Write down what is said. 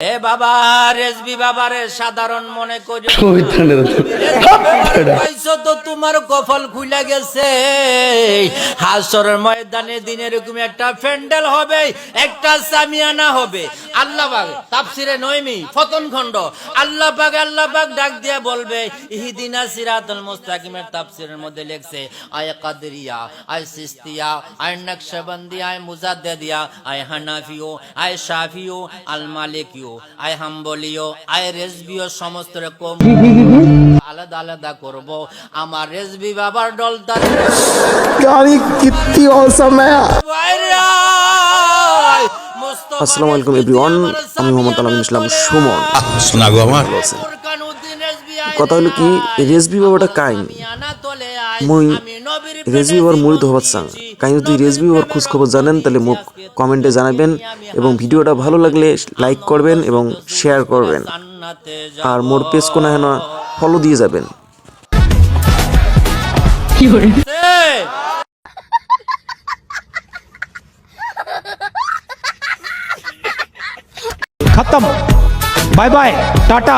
এ বাবা রেসবি বাবারে সাধারণ মনে করি পাইছো তো তোমার কফল খুলে গেছে। হাসরের ময়দানে দিনে এরকম একটা প্যান্ডেল হবে একটা সামিয়ানা হবে। আল্লাহ পাক তাফসিরে নয়মি ফতন খণ্ড। আল্লাহ পাক আল্লাহ পাক ডাক দিয়ে বলবে ইহদিনা সিরাতুল মুস্তাকিমের তাফসিরের মধ্যে লেখছে আয় কাদরিয়া আয় সিস্তিয়া আয় নকশবন্দি আয় মুজাদ্দিদিয়া আয় হানাফিও আয় শাফিও আল মালিকিও আয় হাম্বলিও আয় রেজবিও সমস্ত রকম। আলাদা আলাদা করব। আমার রেসবি বাবার ডলটা গাড়ি কিত্তি অসম আসসালামু আলাইকুম এভরিওয়ান। আমি মোহাম্মদ আলম ইসলাম সুমন। শোনা গো আমার। কথা হলো কি রেসবি বাবাটা কাইন। মুই রেসবি বাবার মুড়ি ধোবার চাং কাইন যদি রেসবি বাবার খোঁজ খবর জানেন তাহলে মুখ কমেন্টে জানাবেন এবং ভিডিওটা ভালো লাগলে লাইক করবেন এবং শেয়ার করবেন। আর মোর পেজ কোনো হেনা ফলো দিয়ে যাবেন। খতম। Bye bye ta-ta.